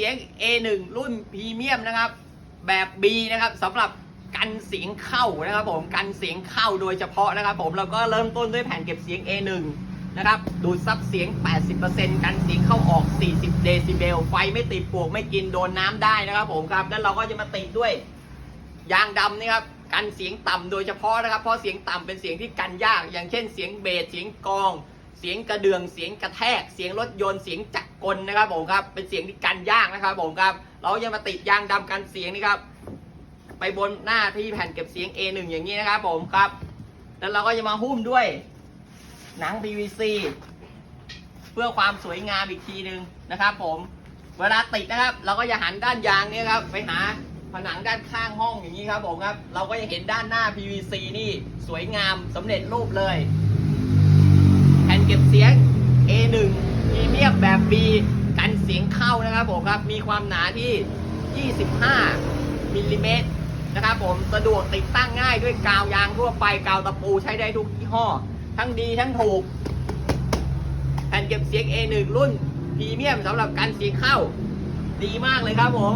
เสียง A1 รุ่นพรีเมียมนะครับแบบ B นะครับสำหรับกันเสียงเข้านะครับผมกันเสียงเข้าโดยเฉพาะนะครับผมเราก็เริ่มต้นด้วยแผ่นเก็บเสียง A1 นะครับดูดซับเสียง 80%กันเสียงเข้าออก 40 เดซิเบล ไฟไม่ติดปลวกไม่กินโดนน้ำได้นะครับผมครับแล้วเราก็จะมาติดด้วยยางดำนี่ครับกันเสียงต่ำโดยเฉพาะนะครับ เพราะเสียงต่ำเป็นเสียงที่กันยาก อย่างเช่น เสียงเบสเสียงกอง เสียงกระเดื่องเสียงกระแทก เสียงรถยนต์เสียงจัก กลนะครับผมครับ เป็นเสียงที่กันยากนะครับผมครับ เราจะมาติดยางดำกันเสียงนี่ครับ ไปบนหน้าที่แผ่นเก็บเสียง A1 อย่างนี้นะครับผมครับ แล้วเราก็จะมาหุ้มด้วย หนัง PVC เพื่อความสวยงามอีกทีหนึ่งนะครับ ผม เวลาติดนะครับ เราก็จะหันด้านยางเนี่ยครับ ไปหาผนังด้านข้างห้องอย่างนี้ครับผมครับ เราก็จะเห็นด้านหน้า PVC นี่สวยงามสำเร็จรูปเลย แผ่นเก็บเสียง A1 พรีเมียมแบบ B กันเสียงเข้านะครับผมครับ มีความหนาที่ 25มิลลิเมตรนะครับผมสะดวกติดตั้งง่ายด้วยกาวยางทั่วไปกาวตะปูใช้ได้ทุกยี่ห้อ ทั้งดีทั้งถูกแผ่นเก็บเสียง A1 รุ่นพรีเมียมสำหรับการเสียงเข้า ดีมากเลยครับผม